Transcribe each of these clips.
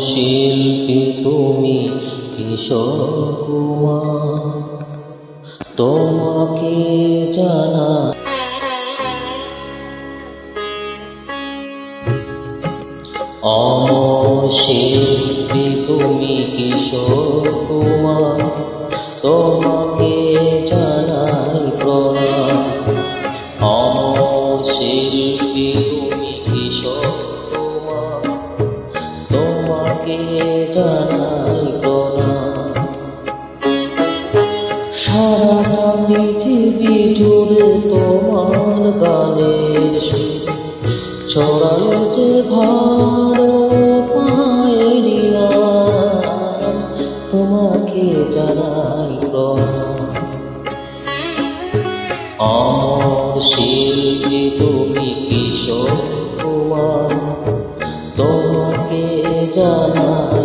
শিল্পী তুমি কিশোর তোমাকে জানা অমর শিল্পী তুমি কিশোর কুমার? তোমাকে জানাই সারা পৃথিবী জুড়ে তোমার গানের ছড়ালো যে ভারত মায়ের নাম, তোমাকে জানাই অমর শিল্পী তুমি কিশোর তোমাকে জানাই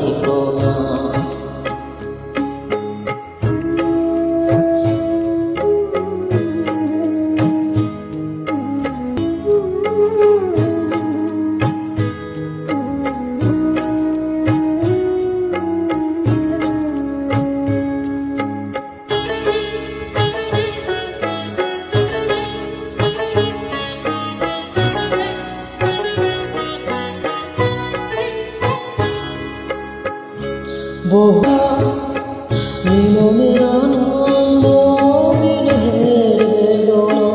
বহু মিলনের আনন্দ বিরহের বেদনা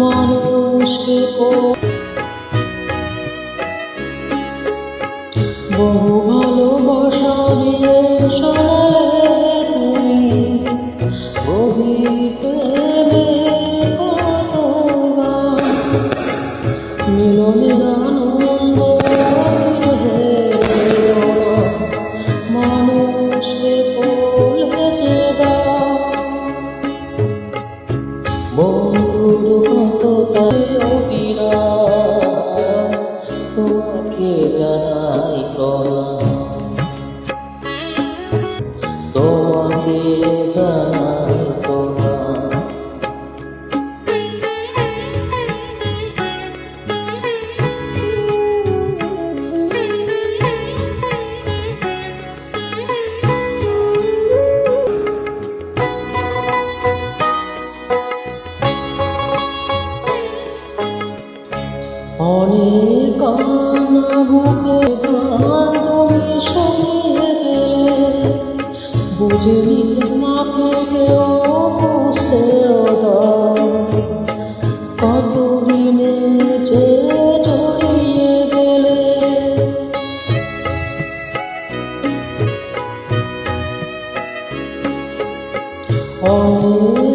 মানুষকে বহু ভালোবাসা দিয়ে সাজালে তুমি গভীর মিলনের আনন্দ তোমাকে জানাই প্রণাম অনেক অনেক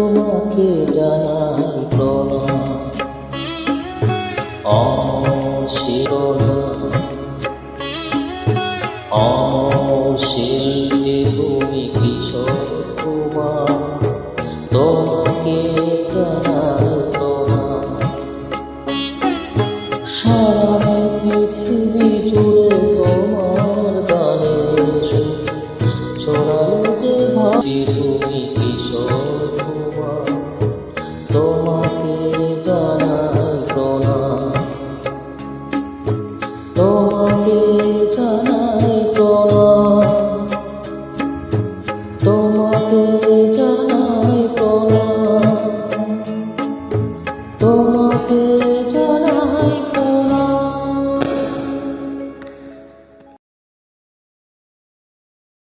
তোমাকে জানাই প্রণাম। অশিরণ অশিল্পে তুমি কিশোর কুমার, তোমাকে জানাই প্রণাম। সারা পৃথিবী জুড়ে তোমার গানে ছড়ালে যে ভাবি তুমি জানাই প্রণা তোমাতে জানাই প্রণা তোমাকে